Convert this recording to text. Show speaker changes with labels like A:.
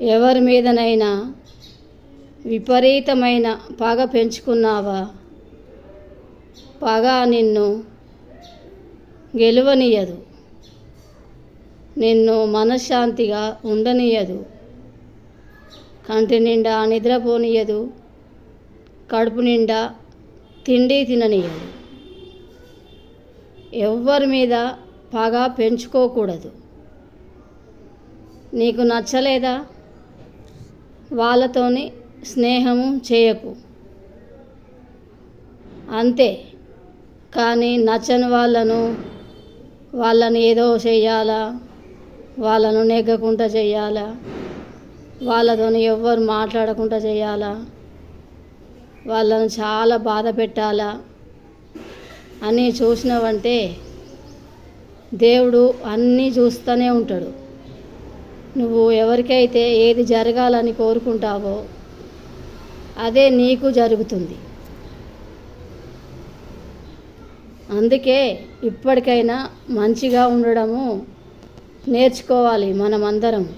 A: ఎవరి మీదనైనా విపరీతమైన పగ పెంచుకున్నావా? పగ నిన్ను గెలవనీయదు. నిన్ను మనశ్శాంతిగా ఉండనీయదు. కంటి నిండా నిద్రపోనీయదు. కడుపు నిండా తిండి తిననీయదు. ఎవరి మీద పగ పెంచుకోకూడదు. నీకు నచ్చలేదా? వాళ్ళతోని స్నేహము చేయకు. అంతే. కానీ నచ్చని వాళ్ళను వాళ్ళని ఏదో చేయాలా వాళ్ళను నెగ్గకుండా చేయాలా వాళ్ళతోని ఎవ్వరు మాట్లాడకుండా చేయాలా వాళ్ళను చాలా బాధ పెట్టాలా? అని చూసినావంటే దేవుడు అన్నీ చూస్తూనే ఉంటాడు. నువ్వు ఎవరికైతే ఏది జరగాలని కోరుకుంటావో అదే నీకు జరుగుతుంది. అందుకే ఇప్పటికైనా మంచిగా ఉండడము నేర్చుకోవాలి మనమందరం.